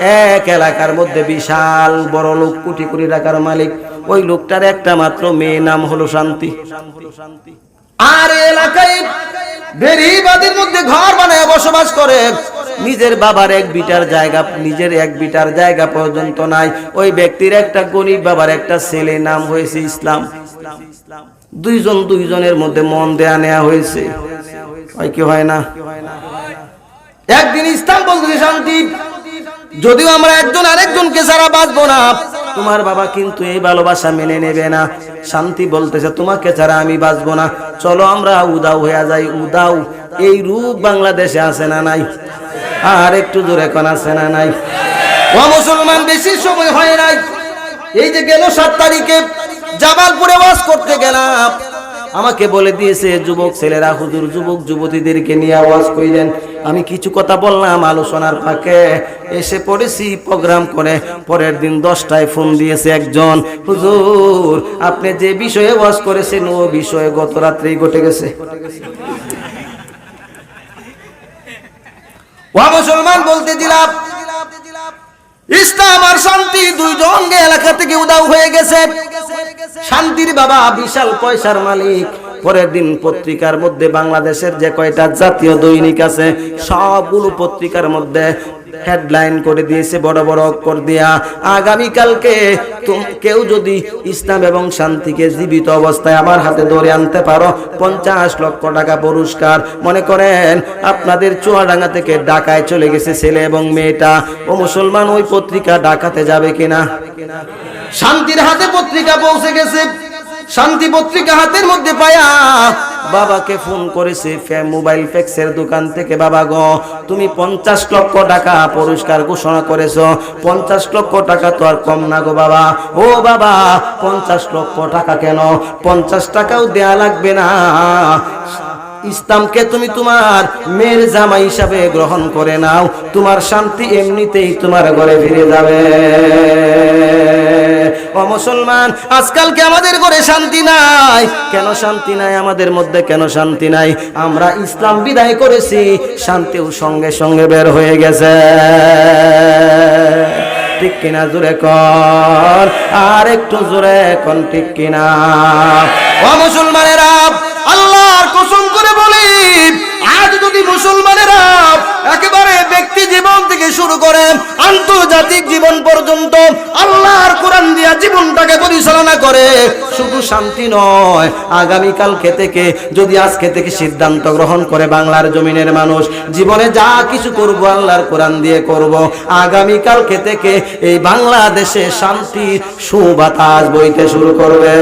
এক এলাকার মধ্যে বিশাল বড় লোক কোটি কোটি টাকার মালিক। ওই লোকটার একটা মাত্র মেয়ে নাম হলো শান্তি। আর এলাকায় বেরিবাদের মধ্যে ঘর বানায় বসবাস করে। নিজের বাবার এক বিটার জায়গা, নিজের এক বিটার জায়গা পর্যন্ত নাই। ওই ব্যক্তির একটা গরিব বাবার একটা ছেলে নাম হয়েছে ইসলাম। দুইজন দুইজনের মধ্যে মন দেয়া নেওয়া হয়েছে। হয় কি হয় না? একদিন ইসলাম বলতে শান্তি যদিও আমরা একজন আরেকজনকে ছাড়া বাঁচবো না, তোমার বাবা কিন্তু এই ভালোবাসা মেনে নেবে না। শান্তি বলতেছে, তোমাকে ছাড়া আমি বাঁচবো না। চলো আমরা উদাও হয়ে যাই, উদাও। এই রূপ বাংলাদেশে আছে না নাই? আর একটু দূরে এখন আছে না নাই? ও মুসলমান, বেশি সময় হয় নাই। এই যে গেল সাত তারিখে, জামালপুরে বাস করতে গেলাম। আমাকে বলে দিয়েছে, যুবক ছেলেরা, হুজুর, যুবক, যুবতীদেরকে নিয়ে আওয়াজ কইলেন আমি কিছু কথা বললাম, আলোচনার ফাঁকে এসে পড়েছি, প্রোগ্রাম করে। পরের দিন দশটায় ফোন দিয়েছে একজন, হুজুর, আপনি যে বিষয়ে ওয়াজ করেছেন, ও বিষয়ে গত রাত্রেই ঘটে গেছে। মুসলমান, বলতে দিলাম, ইসলাম আর শান্তি দুই দুইজন এলাকা থেকে উদাও হয়ে গেছে। শান্তির বাবা, বিশাল পয়সার মালিক। পরের দিন পত্রিকার মধ্যে বাংলাদেশের যে কয়টা জাতীয় দৈনিক আছে, সবগুলো পত্রিকার মধ্যে হেডলাইন করে দিয়েছে বড় বড় অক্ষর দিয়া। আগামীকালকে কেউ যদি ইসলাম এবং শান্তিকে জীবিত অবস্থায় আমার হাতে ধরে আনতে পারো, পঞ্চাশ লক্ষ টাকা পুরস্কার। মনে করেন, আপনাদের চুয়াডাঙ্গা থেকে ঢাকায় চলে গেছে ছেলে এবং মেয়েটা। ও মুসলমান ওই পত্রিকা ঢাকাতে যাবে কিনা? শান্তির হাতে পত্রিকা পৌঁছে গেছে। শান্তি পত্রিকা হাতের মধ্যে পায়া বাবাকে ফোন করেছে মোবাইল ফ্যাক্সের দোকান থেকে, বাবা গো, তুমি পঞ্চাশ লক্ষ টাকা পুরস্কার ঘোষণা করেছ। পঞ্চাশ লক্ষ টাকা তো আর কম না গো বাবা। ও বাবা, পঞ্চাশ লক্ষ টাকা কেন? পঞ্চাশ টাকাও দেয়া লাগবে না। ইসলামকে তুমি তোমার মেয়ের জামা হিসাবে গ্রহণ করে নাও। তোমার শান্তি এমনিতেই তোমার ঘরে ফিরে যাবে। ও মুসলমান আজকালকে আমাদের ঘরে শান্তি নাই? কেন শান্তি নাই? আমাদের মধ্যে কেন শান্তি নাই? আমরা ইসলাম বিদায় করেছি, শান্তিও সঙ্গে সঙ্গে বের হয়ে গেছে। ঠিক কিনা জোরে কর? আর একটু জোরে কোন ঠিক কিনা? ও মুসলমানেরা, আল্লাহর কসম শুরু করে আন্তর্জাতিক জীবন পর্যন্ত আল্লাহর কোরআন দিয়া জীবনটাকে পরিচালনা করে। শুধু শান্তি নয়, আগামীকালকে থেকে যদি আজকে থেকে সিদ্ধান্ত গ্রহণ করে বাংলার জমিনের মানুষ, জীবনে যা কিছু করব আল্লাহর কোরআন দিয়ে করব। আগামীকালকে থেকে এই বাংলাদেশে শান্তি, সুবাতাস বইতে শুরু করবে।